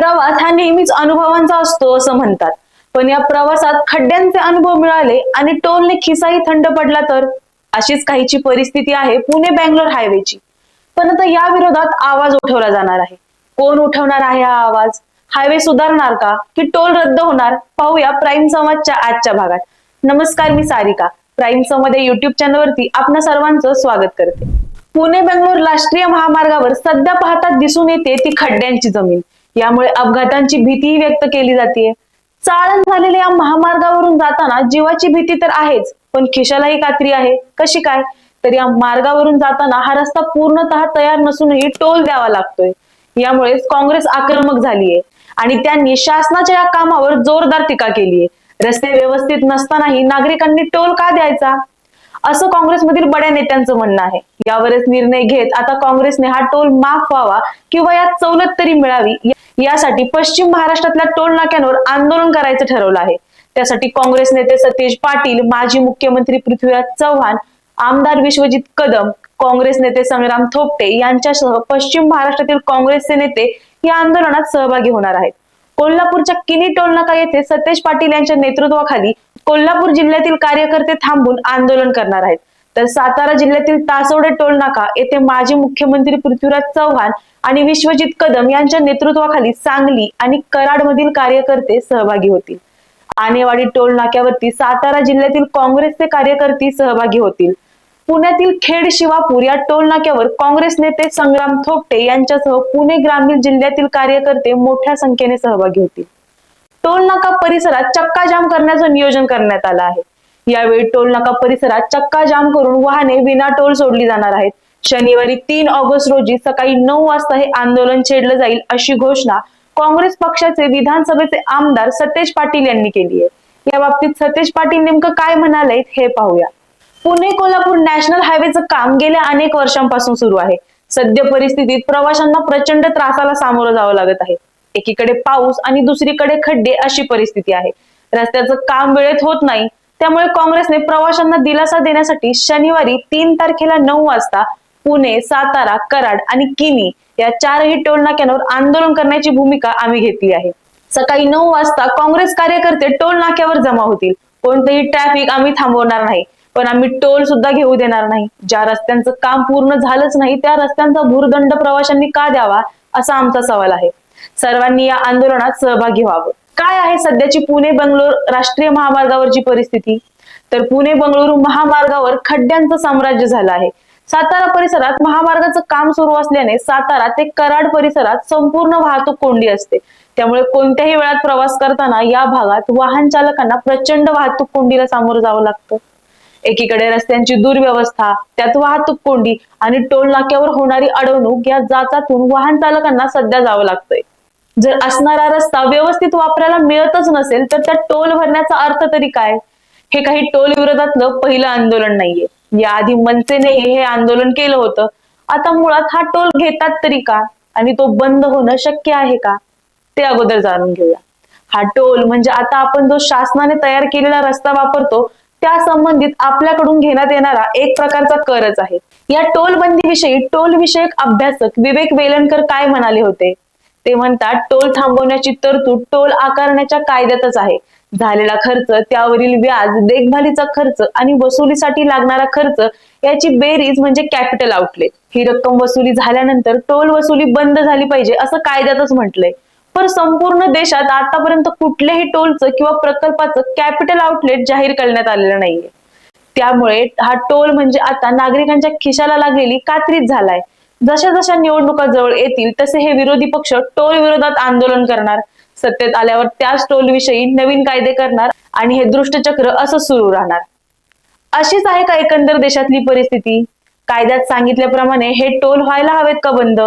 प्रवास हा नेहमीच अनुभवांचा असतो असं म्हणतात. पण या प्रवासात खड्ड्यांचे अनुभव मिळाले आणि टोलने खिसाही थंड पडला तर? अशीच काहीची परिस्थिती आहे पुणे बँगलोर हायवेची. पण आता या विरोधात आवाज उठवला जाणार आहे. कोण उठवणार आहे हा आवाज? हायवे सुधारणार का? की टोल रद्द होणार? पाहूया प्राईम संवादच्या आजच्या भागात. नमस्कार मी सारिका. प्राईम संवाद या युट्यूब चॅनलवरती आपणा सर्वांचं स्वागत करते. पुणे बेंगलोर राष्ट्रीय महामार्गावर सध्या पाहता दिसून येते ती खड्ड्यांची जमीन. यामुळे अपघातांची भीतीही व्यक्त केली जाते चाळण झालेल्या या महामार्गावरून जाताना जीवाची भीती तर आहेच पण खिशालाही कात्री आहे. कशी काय? तर या मार्गावरून जाताना हा रस्ता पूर्णतः तयार नसूनही टोल द्यावा लागतोय. यामुळेच काँग्रेस आक्रमक झालीये आणि त्यांनी शासनाच्या या कामावर जोरदार टीका केलीये. रस्ते व्यवस्थित नसतानाही नागरिकांनी टोल का द्यायचा? असं काँग्रेसमधील बड्या नेत्यांचं म्हणणं आहे. यावरच निर्णय घेत आता काँग्रेसने हा टोल माफ व्हावा किंवा यात सवलत तरी मिळावी यासाठी पश्चिम महाराष्ट्रातल्या टोल नाक्यांवर आंदोलन करायचं ठरवलं आहे. त्यासाठी काँग्रेस नेते सतेज पाटील माजी मुख्यमंत्री पृथ्वीराज चव्हाण आमदार विश्वजित कदम काँग्रेस नेते संग्राम थोपटे यांच्यासह पश्चिम महाराष्ट्रातील काँग्रेसचे नेते या आंदोलनात सहभागी होणार आहेत. कोल्हापूरच्या किनी टोल नाका येथे सतेज पाटील यांच्या नेतृत्वाखाली कोल्हापूर जिल्ह्यातील कार्यकर्ते थांबून आंदोलन करणार आहेत. तर सातारा जिल्ह्यातील तासोडे टोल नाका येथे माजी मुख्यमंत्री पृथ्वीराज चव्हाण आणि विश्वजित कदम यांच्या नेतृत्वाखाली सांगली आणि कराडमधील कार्यकर्ते सहभागी होतील. आनेवाडी टोल नाक्यावरती सातारा जिल्ह्यातील काँग्रेसचे कार्यकर्ते सहभागी होतील. पुण्यातील खेड शिवापूर या टोल नाक्यावर काँग्रेस नेते संग्राम थोपटे यांच्यासह पुणे ग्रामीण जिल्ह्यातील कार्यकर्ते मोठ्या संख्येने सहभागी होतील. टोल नाका परिसरात चक्का जाम करण्याचं नियोजन करण्यात आलं आहे. यावेळी टोल नाका परिसरात चक्का जाम करून वाहने विना टोल सोडली जाणार आहेत. शनिवारी तीन ऑगस्ट रोजी सकाळी नऊ वाजता हे आंदोलन छेडलं जाईल अशी घोषणा काँग्रेस पक्षाचे विधानसभेचे आमदार सतेज पाटील यांनी केली आहे. या बाबतीत सतेज पाटील नेमकं काय म्हणाले हे पाहूया. पुणे कोल्हापूर नॅशनल हायवेचं काम गेल्या अनेक वर्षांपासून सुरू आहे. सद्य परिस्थितीत प्रवाशांना प्रचंड त्रासाला सामोरं जावं लागत आहे. एकीकडे पाऊस आणि दुसरीकडे खड्डे अशी परिस्थिती आहे. रस्त्याचं काम वेळेत होत नाही त्यामुळे काँग्रेसने प्रवाशांना दिलासा देण्यासाठी शनिवारी तीन तारखेला नऊ वाजता पुणे सातारा कराड आणि किनी या चारही टोल नाक्यांवर आंदोलन करण्याची भूमिका आम्ही घेतली आहे. सकाळी नऊ वाजता काँग्रेस कार्यकर्ते टोल नाक्यावर जमा होतील. कोणतंही ट्रॅफिक आम्ही थांबवणार नाही पण आम्ही टोल सुद्धा घेऊ देणार नाही. ज्या रस्त्यांचं काम पूर्ण झालंच नाही त्या रस्त्यांचा भूर्दंड प्रवाशांनी का द्यावा असा आमचा सवाल आहे. सर्वांनी या आंदोलनात सहभागी व्हावं. काय आहे सध्याची पुणे बंगलोर राष्ट्रीय महामार्गावरची परिस्थिती? तर पुणे बंगळुरू महामार्गावर खड्ड्यांचं साम्राज्य झालं आहे. सातारा परिसरात महामार्गाचं काम सुरू असल्याने सातारा ते कराड परिसरात संपूर्ण वाहतूक कोंडी असते. त्यामुळे कोणत्याही वेळात प्रवास करताना या भागात वाहन चालकांना प्रचंड वाहतूक कोंडीला सामोरं जावं लागतं. एकीकडे रस्त्यांची दुर्व्यवस्था त्यात वाहतूक कोंडी आणि टोल नाक्यावर होणारी अडवणूक या जाचातून वाहन चालकांना सध्या जावं लागतंय. जर असणारा रस्ता व्यवस्थित वापरायला मिळतच नसेल तर त्या टोल भरण्याचा अर्थ तरी काय? हे काही टोल विरोधातलं पहिलं आंदोलन नाहीये. याआधी मनसेने हे आंदोलन केलं होतं. आता मुळात हा टोल घेतात तरी का? आणि तो बंद होणं शक्य आहे का? ते अगोदर जाणून घेऊया. हा टोल म्हणजे आता आपण जो शासनाने तयार केलेला रस्ता वापरतो त्या संबंधित आपल्याकडून घेण्यात येणारा एक प्रकारचा करच आहे. या टोल बंदीविषयी टोल विषयक अभ्यासक विवेक वेलणकर काय म्हणाले होते? ते म्हणतात टोल थांबवण्याची तरतूद टोल आकारण्याच्या कायद्यातच आहे. झालेला खर्च त्यावरील व्याज देखभालीचा खर्च आणि वसुलीसाठी लागणारा खर्च याची बेरीज म्हणजे कॅपिटल आउटलेट. ही रक्कम वसुली झाल्यानंतर टोल वसुली बंद झाली पाहिजे असं कायद्यातच म्हटलंय. पण संपूर्ण देशात आतापर्यंत कुठल्याही टोलचं किंवा प्रकल्पाचं कॅपिटल आउटलेट जाहीर करण्यात आलेलं नाहीये. त्यामुळे हा टोल म्हणजे आता नागरिकांच्या खिशाला लागलेली कात्रीच झालाय. जशा जशा निवडणुका जवळ येतील तसे हे विरोधी पक्ष टोल विरोधात आंदोलन करणार. सत्तेत आल्यावर त्याच टोल विषयी नवीन कायदे करणार आणि हे दृष्टचक्र असं सुरू राहणार. अशीच आहे का एकंदर देशातली परिस्थिती? कायद्यात सांगितल्याप्रमाणे हे टोल व्हायला हवेत का बंद?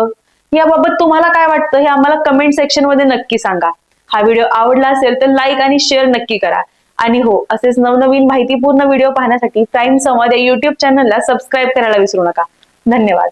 याबाबत तुम्हाला काय वाटतं हे आम्हाला कमेंट सेक्शनमध्ये नक्की सांगा. हा व्हिडिओ आवडला असेल तर लाईक आणि शेअर नक्की करा. आणि हो असेच नवनवीन माहितीपूर्ण व्हिडिओ पाहण्यासाठी प्राईम संवाद या युट्यूब चॅनलला सबस्क्राईब करायला विसरू नका. धन्यवाद.